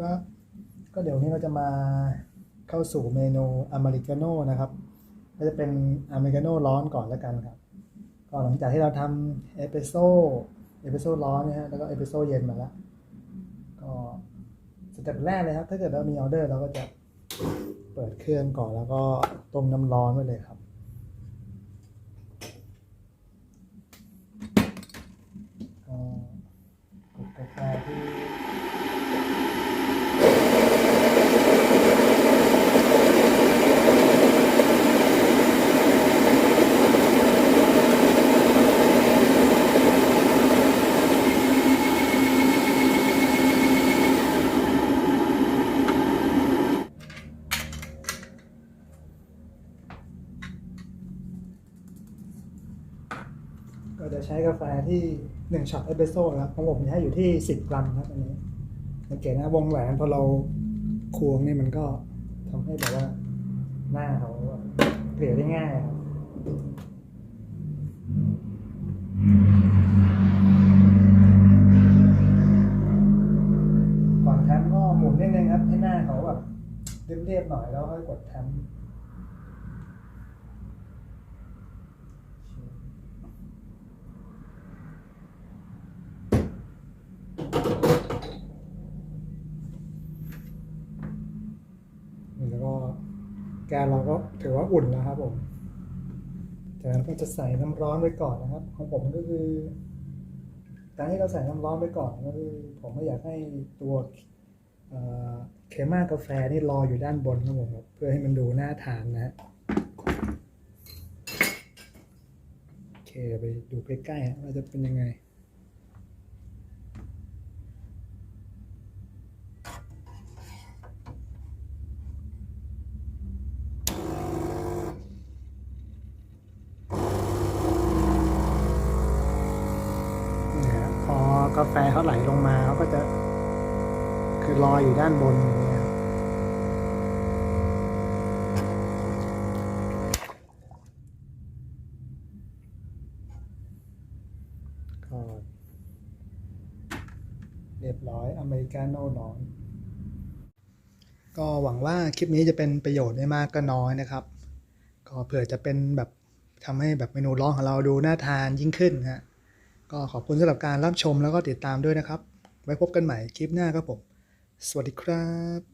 ก็ก็เดี๋ยวนี้เราจะมาเข้าสู่เมนูอเมริกาโน่นะครับ ก็จะเป็นอเมริกาโน่ร้อนก่อนแล้วกันครับ ก็หลังจากที่เราทำเอสเปรสโซ่เอสเปรสโซ่ร้อนนะฮะแล้วก็เอสเปรสโซ่เย็นมาแล้ว ก็สเต็ปแรกเลยครับ ถ้าเกิดเรามีออเดอร์เราก็จะเปิดเครื่องก่อนแล้วก็ต้มน้ำร้อนไว้เลยครับก็กดกาแฟ ที่ก็จะใช้กาแฟที่1ช็อตเอสเปรสโซ่นะครับของผมจะให้อยู่ที่ 10 กรัมครับอันนี้สังเกตนะวงแหวนพอเราควงนี่มันก็ทำให้แบบว่าหน้าเขาเกลี่ยได้ง่ายครับก่อนแทมก็หมุนนิดนึงครับให้หน้าเขาแบบเรียบๆหน่อยแล้วค่อยกดแทม แล้วก็แกนเราก็ถือว่าอุ่นแล้วครับผมจากนั้นก็จะใส่น้ำร้อนไว้ก่อนนะครับ ของผมก็คือการที่เราใส่น้ำร้อนไว้ก่อนก็คือผมไม่อยากให้ตัวเคม่ากาแฟนี่รออยู่ด้านบนครับผมเพื่อให้มันดูน่าทานนะฮะโอเคไปดูใกล้ๆว่าจะเป็นยังไง เนี่ยครับพอ กาแฟเขาไหลลงมาเขาก็จะ คือลอยอยู่ด้านบนอย่างเงี้ยก็เรียบร้อยอเมริกาโน่ร้อน ก็หวังว่าคลิปนี้จะเป็นประโยชน์ไม่มากก็น้อยนะครับ ก็เผื่อจะเป็นแบบทำให้แบบเมนูร้อนของเราดูน่าทานยิ่งขึ้นฮะ ก็ขอบคุณสำหรับการรับชมแล้วก็ติดตามด้วยนะครับ ไว้พบกันใหม่คลิปหน้าครับผม สวัสดีครับ